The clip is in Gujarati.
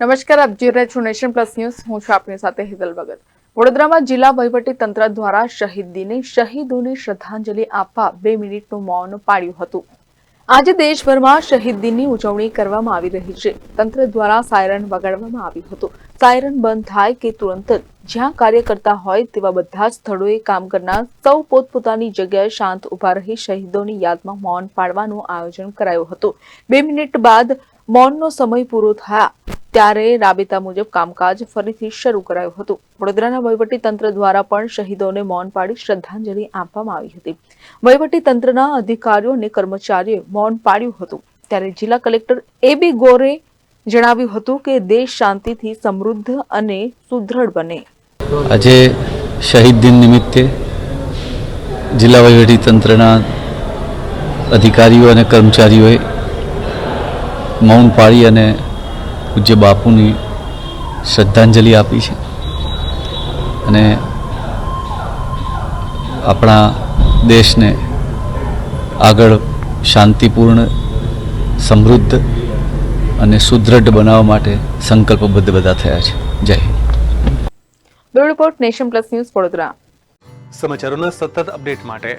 નમસ્કાર, આપ જોઈ રહ્યા છો નેશન પ્લસ ન્યૂઝ. હું છું આપની સાથે હિતલ ભગત. વડોદરામાં જિલ્લા વહીવટી તંત્ર દ્વારા શહીદ દિને શહીદોને શ્રદ્ધાંજલિ આપવા બે મિનિટનું મૌન પાડ્યું હતું. આજે દેશભરમાં શહીદ દિનની ઉજવણી કરવામાં આવી રહી છે. તંત્ર દ્વારા સાયરન વગાડવામાં આવ્યું હતું. સાયરન બંધ થાય કે તુરંત જ? જ્યાં કાર્ય કરતા હોય તેવા બધા જ સ્થળોએ કામ કરનાર સૌ પોતપોતાની જગ્યાએ શાંત ઊભા રહી શહીદોની યાદમાં મૌન પાડવાનું આયોજન કરાયું હતું. બે મિનિટ બાદ મૌનનો સમય પૂરો થયા. ત્યારે રાબેતા મુજબ કામકાજ ફરીથી શરૂ કરાયું હતું. વડોદરાના વહીવટી તંત્ર દ્વારા પણ શહીદોને મૌન પાડી શ્રદ્ધાંજલિ આપવામાં આવી હતી. વહીવટી તંત્રના અધિકારીઓ અને કર્મચારીઓએ મૌન પાડ્યું હતું. ત્યારે જિલ્લા કલેક્ટર એ બી ગોરે જણાવ્યું હતું કે દેશ શાંતિથી સમૃદ્ધ અને સુદૃઢ બને. આજે શહીદ દિન નિમિત્તે જિલ્લા વહીવટી તંત્રના અધિકારીઓ અને કર્મચારીઓએ મૌન પાળી અને પૂજ્ય બાપુની શ્રદ્ધાંજલિ આપી છે. અને આપણા દેશને આગળ શાંતિપૂર્ણ સમૃદ્ધ અને સુદૃઢ બનાવવા માટે સંકલ્પબદ્ધ બધા થયા છે. જય Hind. Bureau report nation plus news Vadodara. સમાચારોના સતત અપડેટ માટે